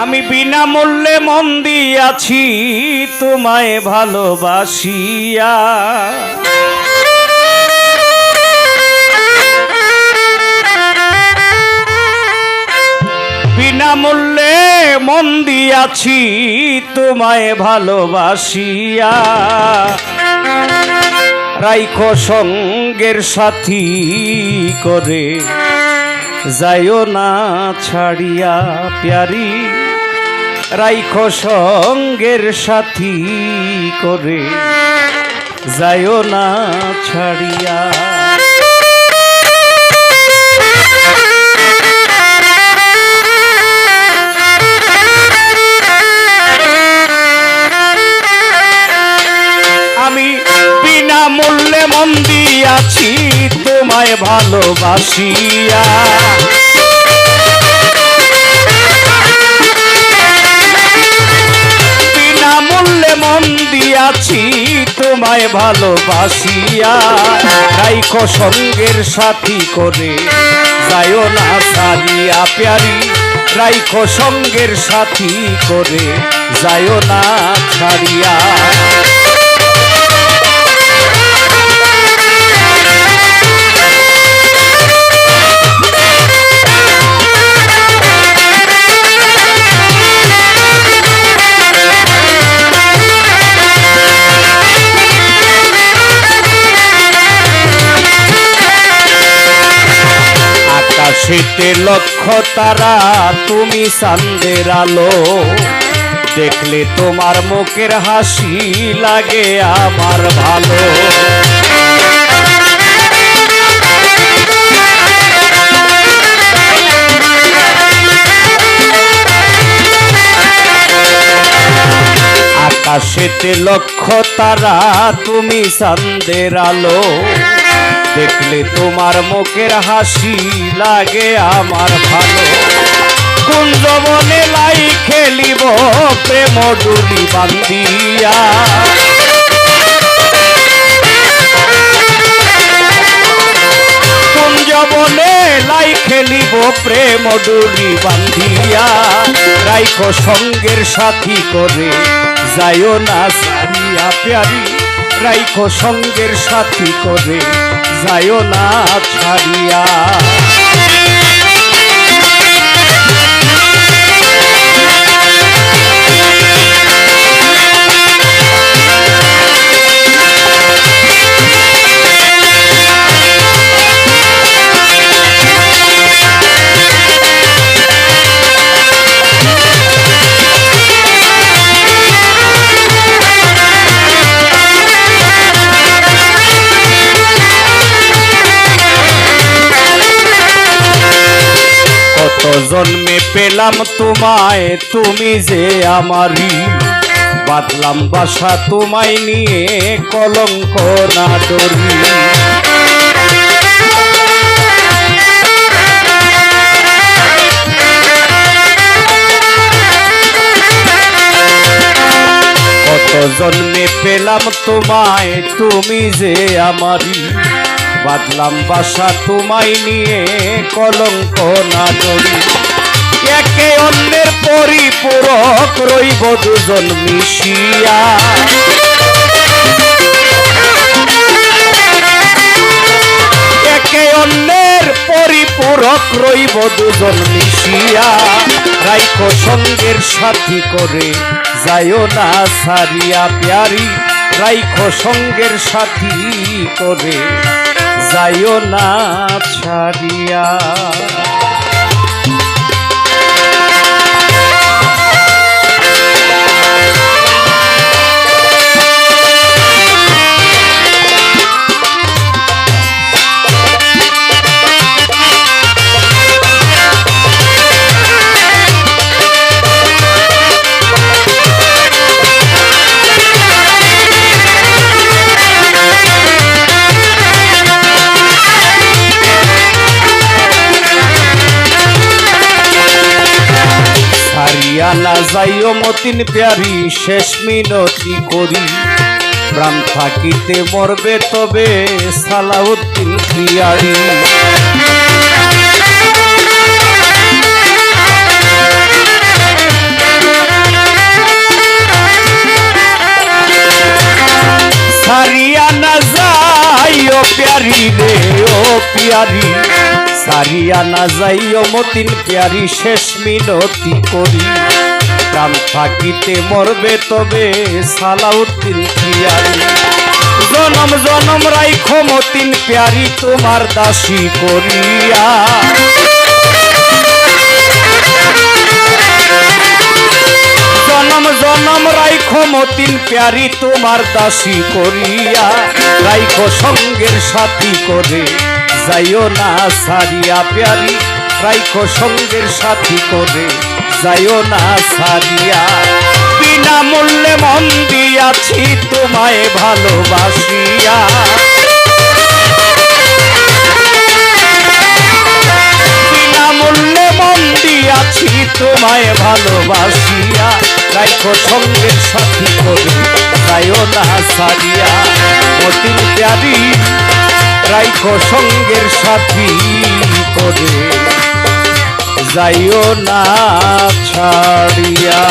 আমি বিনামূল্যে মন দিয়াছি, তোমায় ভালোবাসিয়া। বিনামূল্যে মন দিয়াছি, তোমায় ভালোবাসিয়া। রাইখো সঙ্গের সাথী করে। যাইও না ছাড়িয়া প্যারি। রাইখো সঙ্গের সাথী করে। যাইও না ছাড়িয়া। আমি বিনা মূল্যে মন দিয়াছি তোমায় ভালোবাসিয়া। বিনা মূল্যে মন দিয়াছি, তোমায় ভালোবাসিয়া। রাইখো সঙ্গের সাথী করে, যাইও না সারিয়া প্যারি। রাইখো সঙ্গের সাথী করে, যাইও না ছাড়িয়া। আকাশেতে লক্ষ তারা, তুমি চান্দের আলো। দেখলে তোমার মুখের হাসি লাগে আমার ভালো। আকাশেতে লক্ষ তারা, তুমি চান্দের আলো। দেখলে তোমার মুখের হাসি লাগে আমার ভালো। কুঞ্জ বনে লাই খেলিব, প্রেম ডুলি বান্দিয়া কুঞ্জ বনে লাই খেলিব, প্রেম ডুলি বান্ধিয়া। রাইখো সঙ্গের সাথী করে, যাইও না সারিয়া প্যারি। রাইখো সঙ্গের সাথী করে যাইও না ছাড়িয়া। জন্মে পেলাম তোমায়, তুমি যে আমারই। বাদলাম বাসা তোমায় নিয়ে কলঙ্ক না ডরি। জন্মে পেলাম তোমায়, তুমি যে আমারই। বাদলাম বাসা তোমায় নিয়ে কলঙ্ক না ডরি একে অন্যের পরিপূরক রইব দুজন মিশিয়া। একে অন্যের পরিপূরক রইব দুজন মিশিয়া। রাইখো সঙ্গের সাথী করে যাইও না সারিয়া প্যারি। রাইখো সঙ্গের সাথী করে যাইও না ছাড়িয়া। পিয়ালা যাইও মতিন প্যারি, শেষ মিনতি করি। প্রাণ থাকিতে মরবে তবে সালাউদ্দিন পিয়ারি সারিয়া না যাইও প্যারি রে, ও প্যারি। সারিয়া না যাইও মতিন পিয়ারি শেষ মিনতি করি। প্রাণ থাকিতে মরবে তবে সালাউদ্দিন পিয়ারি। জনম জনম রাইখো মতিন পিয়ারি তোমার দাসী করিয়া। জনম জনম রাইখো মতিন প্যারি তোমার দাসী করিয়া। রাইখো সঙ্গের সাথী করে। যাইও না সারিয়া প্যারি, রাইখো সঙ্গের সাথী করে। যাইও না সারিয়া। বিনা মূল্যে মন দিয়াছি, তোমায় ভালোবাসিয়া। বিনামূল্যে মন দিয়াছি, তোমায় ভালোবাসিয়া। রাইখো সঙ্গের সাথী করে। যাইও না সারিয়া। মতির প্যারি রাইখো সঙ্গের সাথী করে। যাইও না ছাড়িয়া।